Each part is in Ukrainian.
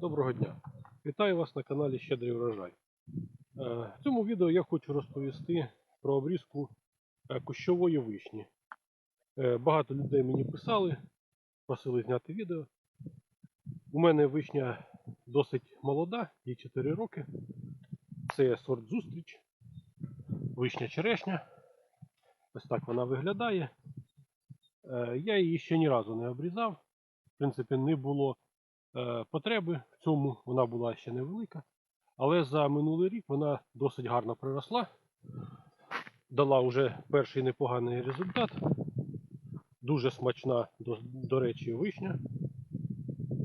Доброго дня! Вітаю вас на каналі Щедрий врожай. Е, В цьому відео я хочу розповісти про обрізку е, кущової вишні. Е, Багато людей мені писали, просили зняти відео. У мене вишня досить молода, їй 4 роки. Це сорт зустріч, вишня черешня. Ось так вона виглядає. Я її ще ні разу не обрізав. В принципі, не було потреби в цьому, вона була ще невелика. Але за минулий рік вона досить гарно приросла. Дала вже перший непоганий результат. Дуже смачна, до, до речі, вишня.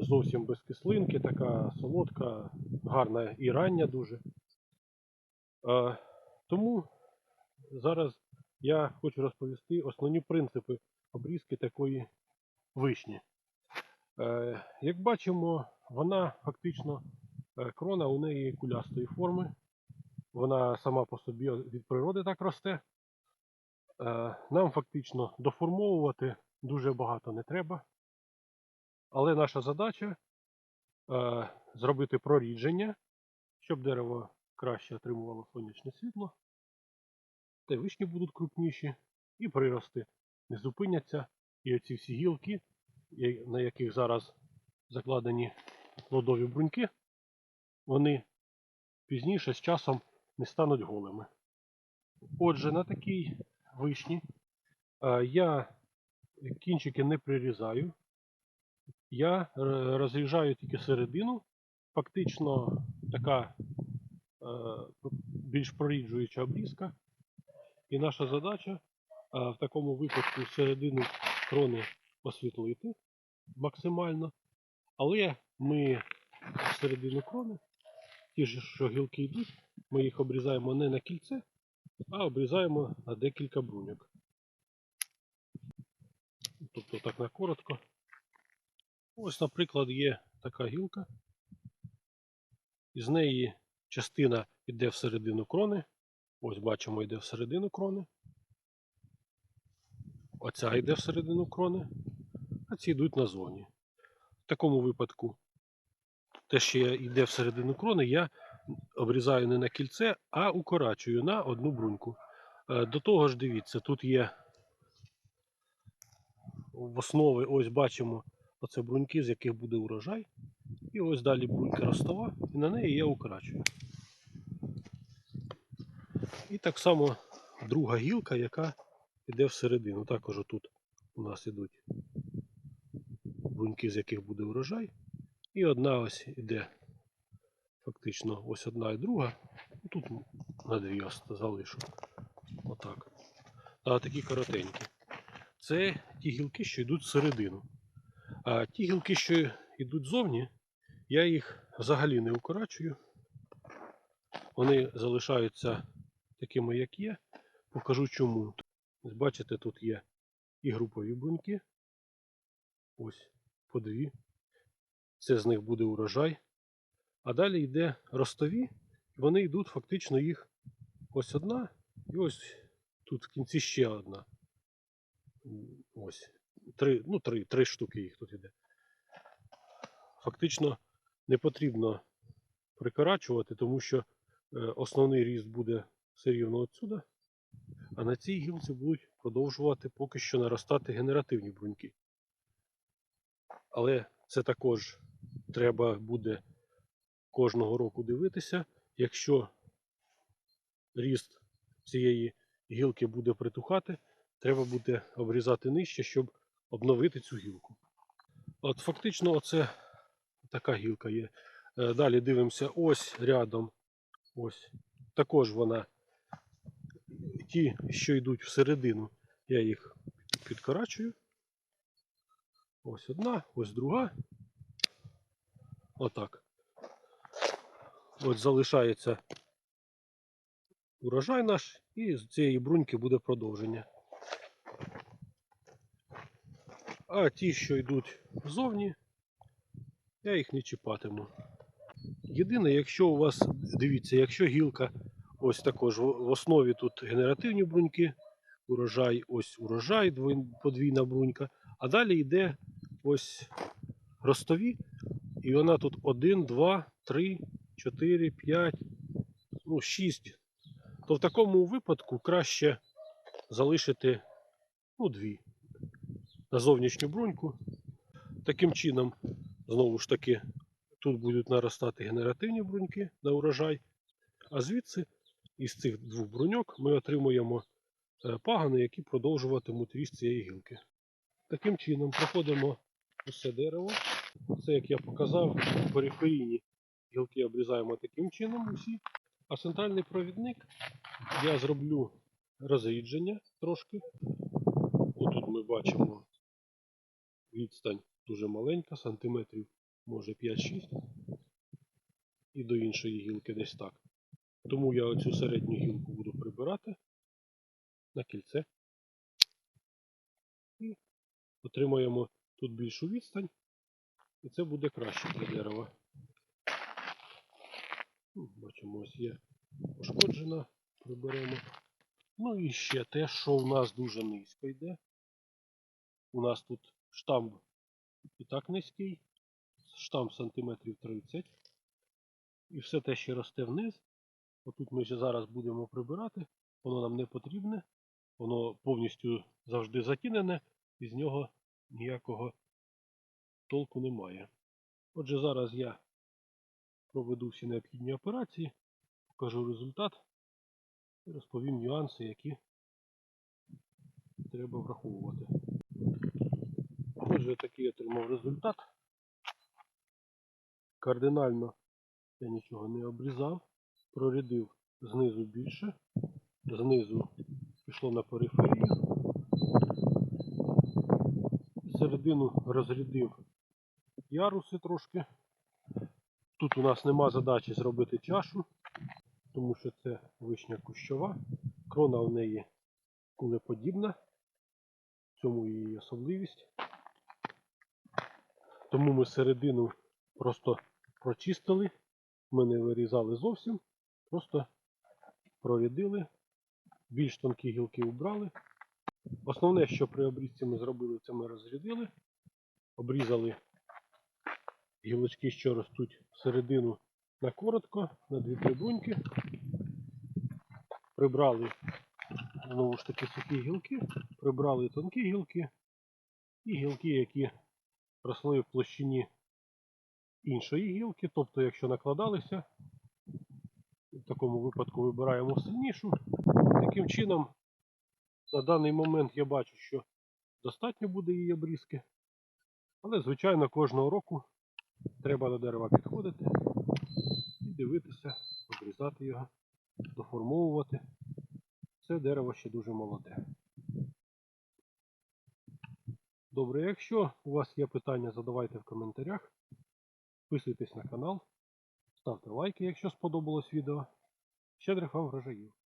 Зовсім без кислинки, така солодка, гарна і рання дуже. Е, тому зараз я хочу розповісти основні принципи обрізки такої вишні. Е, Як бачимо, вона фактично е, крона у неї кулястої форми. Вона сама по собі від природи так росте. Е, Нам фактично доформовувати дуже багато не треба. Але наша задача зробити прорідження, щоб дерево краще отримувало сонячне світло. Та вишні будуть крупніші, і прирости не зупиняться. І оці всі гілки, на яких зараз закладені плодові бруньки, вони пізніше з часом не стануть голими. Отже, на такій вишні е, я кінчики не прирізаю. Я е, розріжаю тільки середину. Фактично така е, більш проріджуюча обрізка. І наша задача в такому випадку середину крони освітлити максимально. Але ми середину крони, ті ж, що гілки йдуть, ми їх обрізаємо не на кільце, а обрізаємо на декілька бруньок. Тобто так на коротко. Ось, наприклад, є така гілка. Із неї частина йде всередину крони. Ось бачимо, йде всередину крони. Оця йде всередину крони, а ці йдуть назовні. В такому випадку те, що йде всередину крони, я обрізаю не на кільце, а укорачую на одну бруньку. Е, До того ж, дивіться, тут є в основі, ось бачимо, оце бруньки, з яких буде урожай. І ось далі брунька ростова, і на неї я укорачую. І так само друга гілка, яка йде всередину. Також тут у нас ідуть бруньки, з яких буде урожай. І одна ось іде фактично ось одна і друга. Тут на дві ось залишу. Отак. А такі коротенькі. Це ті гілки, що йдуть всередину. А ті гілки, що йдуть зовні, я їх взагалі не укорачую. Вони залишаються такими, як є. Покажу чому. Бачите, тут є і групові бруньки. Ось по дві. Це з них буде урожай. А далі йде ростові, і вони йдуть фактично їх ось одна, і ось тут в кінці ще одна. Ось. Три, ну, три, три штуки їх тут іде. Фактично не потрібно прикорачувати, тому що е, основний ріст буде все рівно отсюда, а на цій гілці будуть продовжувати поки що наростати генеративні бруньки. Але це також треба буде кожного року дивитися. Якщо ріст цієї гілки буде притухати, треба буде обрізати нижче, щоб обновити цю гілку. От фактично, оце така гілка є. Е, Далі дивимося ось рядом. Ось. Також вона. Ті, що йдуть всередину, я їх підкорачую. Ось одна, ось друга. Отак. Ось залишається урожай наш, і з цієї бруньки буде продовження. А ті, що йдуть ззовні, я їх не чіпатиму. Єдине, якщо у вас, дивіться, якщо гілка ось також в основі тут генеративні бруньки, урожай, ось урожай, подвійна брунька, а далі йде ось ростові, І вона тут 1, 2, 3, 4, 5, ну 6. То в такому випадку краще залишити ну, дві на зовнішню бруньку. Таким чином, знову ж таки, тут будуть наростати генеративні бруньки на урожай, а звідси із цих двох бруньок ми отримуємо е, пагани, які продовжуватимуть ріст цієї гілки. Таким чином проходимо усе дерево. Це, як я показав, периферійні гілки обрізаємо таким чином усі. А центральний провідник я зроблю розрідження трошки. Отут ми бачимо відстань дуже маленька, сантиметрів може 5-6. І до іншої гілки десь так. Тому я оцю середню гілку буду прибирати на кільце. І отримаємо тут більшу відстань. І це буде краще для дерева. Ну, Бачимо, ось є пошкоджена, приберемо. Ну і ще те, що у нас дуже низько йде. У нас тут штамп і так низький, штамп сантиметрів 30. І все те, що росте вниз. Отут ми ще зараз будемо прибирати, воно нам не потрібне, воно повністю завжди затінене, і з нього ніякого толку немає. Отже, зараз я проведу всі необхідні операції, покажу результат і розповім нюанси, які треба враховувати. Отже, такий отримав результат. Кардинально я нічого не обрізав, прорядив знизу більше, знизу пішло на периферію, середину розрядив яруси трошки. Тут у нас нема задачі зробити чашу, тому що це вишня кущова. Крона в неї кулеподібна. В цьому її особливість. Тому ми середину просто прочистили. Ми не вирізали зовсім, просто прорядили, більш тонкі гілки убрали. Основне, що при обрізці ми зробили, це ми розрядили, обрізали гілочки, що ростуть всередину на коротко, на дві трибуньки. Прибрали знову ж таки сухі гілки, прибрали тонкі гілки і гілки, які росли в площині іншої гілки. Тобто, якщо накладалися, в такому випадку вибираємо сильнішу. Таким чином, на даний момент я бачу, що достатньо буде її обрізки. Але, звичайно, кожного року треба до дерева підходити і дивитися, обрізати його, доформовувати. Це дерево ще дуже молоде. Добре, якщо у вас є питання, задавайте в коментарях. Підписуйтесь на канал, ставте лайки, якщо сподобалось відео. Щедрих вам врожаїв!